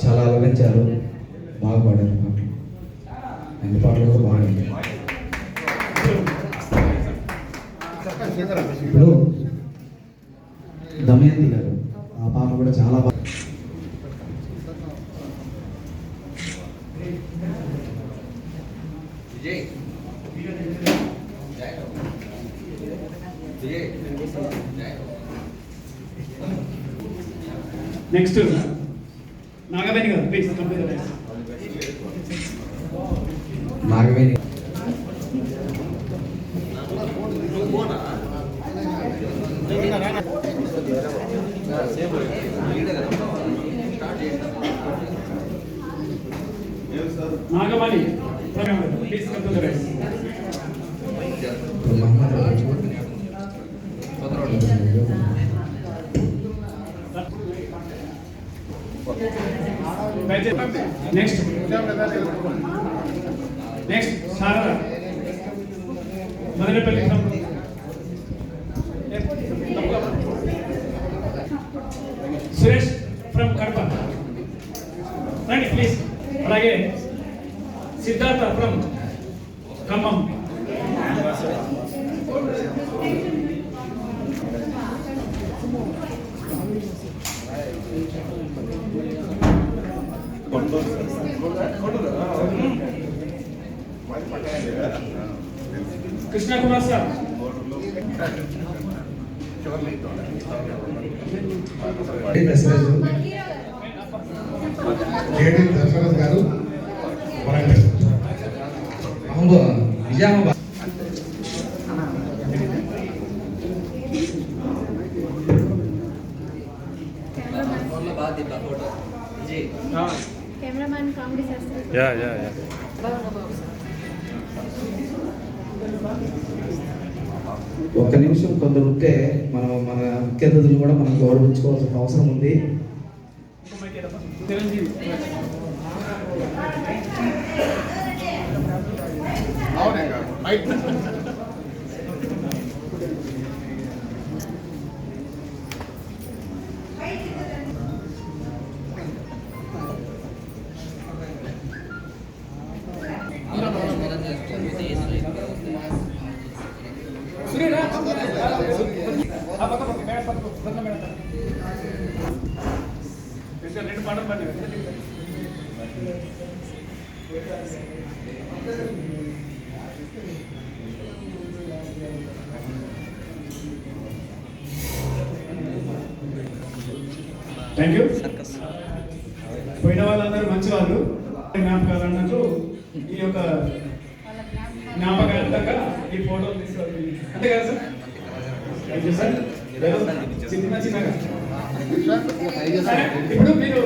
చాలా అలవించారు బాగా పాడారు పాటలు అన్ని పాటలు కూడా బాగున్నాయి ఇప్పుడు దమయంతి గారు ఆ పాట కూడా చాలా బాగా విజయ్ విజయ్. నెక్స్ట్ నాగవేణి గారు please Nagaveni. Nagamani please complete next next Sharada Modalapalli Suresh from Kadapa రండి ప్లీజ్ అలాగే Siddhartha from Khammam Krishna Kumar sir. JD Dasharath గారు నిజామాబాద్ ఫోన్లో కెమెరామ్యాన్ కామెడీ చేస్తారు యా యా యా. ఒక్క నిమిషం కొందరు ఉంటే మనం మన ముఖ్య అతిథులు కూడా మనం గౌరవించుకోవాల్సిన అవసరం ఉంది. చిరంజీవి రెండు పాటలు పాడి థ్యాంక్ యూ పోయిన వాళ్ళందరూ మంచి వాళ్ళు జ్ఞాపకాలు అన్నట్టు ఈ యొక్క ఫోటోలు తీసుకోవాలి అంతే కదా సార్? థ్యాంక్ యూ సార్ ఏదో చిన్న చిన్నగా సరే. ఇప్పుడు మీరు